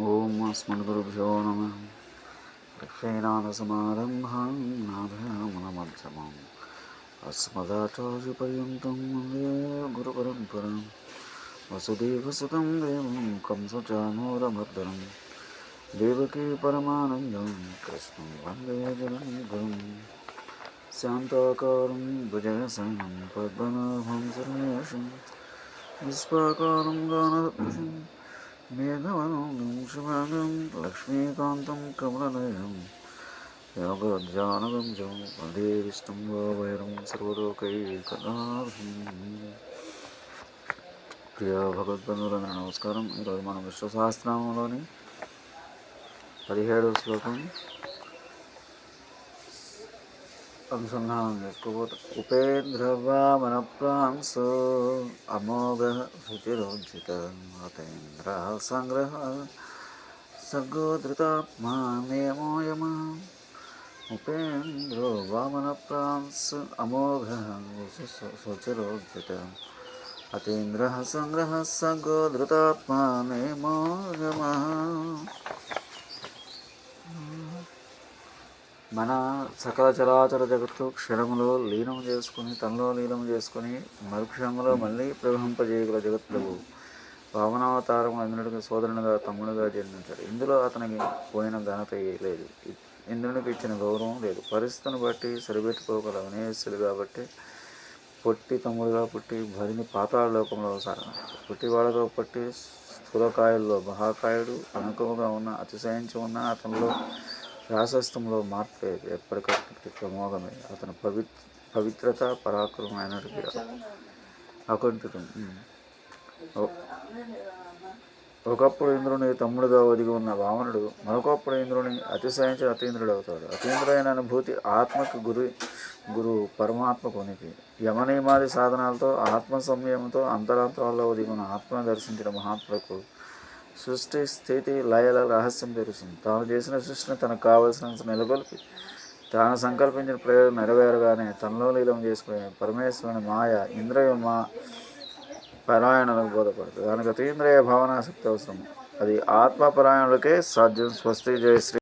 ओम अस्मद्गुरुभ्यो नम। लक्ष्मीनाथसमारम्भां नाभयामनमध्यमाम् अस्मदाचार्यपर्यन्तं वंदे गुरुपरम्परां। वसुदेवसुतं देवं कंसचानोरभद्रं देवकी परमानन्दं कृष्णं वंदे शान्ताकारं पद्मनाभं శుభాగం లక్ష్మీకాంతం కమలనయం యోగజ్ఞానగంజం వందే విష్ణుం వైరం సర్వలోకైకనాథం. ప్రియ భగవద్బంధువులందరూ నమస్కారం. ఈరోజు మనం విశ్వశాస్త్రంలోని పదిహేడవ శ్లోకం అనుసంధానం చేసుకోబోతాం ఉపేంద్రవామన ప్రాంసో అమోఘ శుచిరోజిత మతేంద్ర సంగ్రహ సగోధృతాత్మా నేమోయమ ఉపేంద్రో వామన ప్రాంస్ అమోఘ శుచిరోజిత అతీంద్ర సంగ్రహ సగోధృతాత్మా నేమోయమ మన సకల చరాచర జగత్తు క్షణములో లీనం చేసుకుని తనలో లీనం చేసుకుని మరుక్షణంలో మళ్ళీ ప్రవహింపజేయగల జగత్తులకు భావనావతారం ఇంద్రుడికి సోదరునిగా తమ్ముడిగా జన్మించాడు ఇందులో అతనికి పోయిన ఘనత లేదు. ఇంద్రునికి ఇచ్చిన గౌరవం లేదు. పరిస్థితిని బట్టి సరిపెట్టుకోగల వినేస్తుడు కాబట్టి పొట్టి తమ్ముడుగా పుట్టి భరిని పాతాళ లోకంలో పుట్టివాడగా పుట్టి స్థూలకాయుల్లో మహాకాయుడు అనుకముగా ఉన్న అతిశయించి ఉన్న అతనిలో రాసస్థంలో మార్పు లేదు. ఎప్పటికప్పటికి ప్రమోదమే. అతను పవి పవిత్రత పరాక్రమం అకుంఠితం ఒకప్పుడు ఇంద్రుని తమ్ముడుగా ఒదిగి ఉన్న వామనుడు మరొకప్పుడు ఇంద్రుని అతిశయించి అతీంద్రుడు అవుతాడు అతీంద్రుడైన అనుభూతి ఆత్మకు గురి గురు పరమాత్మకు ఉనికి. యమనియమాది సాధనాలతో ఆత్మ సంయమంతో అంతరాంతరాల్లో ఒదిగిన ఆత్మను దర్శించిన మహాత్మకు సృష్టి స్థితి లయల రహస్యం తెలుస్తుంది. తాను చేసిన సృష్టిని తనకు కావలసిన నెలకొల్పి తాను సంకల్పించిన ప్రయోజనం నెరవేరగానే తనలో లీలం చేసుకునే పరమేశ్వరుని మాయ ఇంద్రయ మా పరాయణలకు బోధపడుతుంది. దానికి అతీంద్రియ భావనాశక్తి అవసరం అది ఆత్మపరాయణులకే సాధ్యం. స్వస్తి జయశ్రీ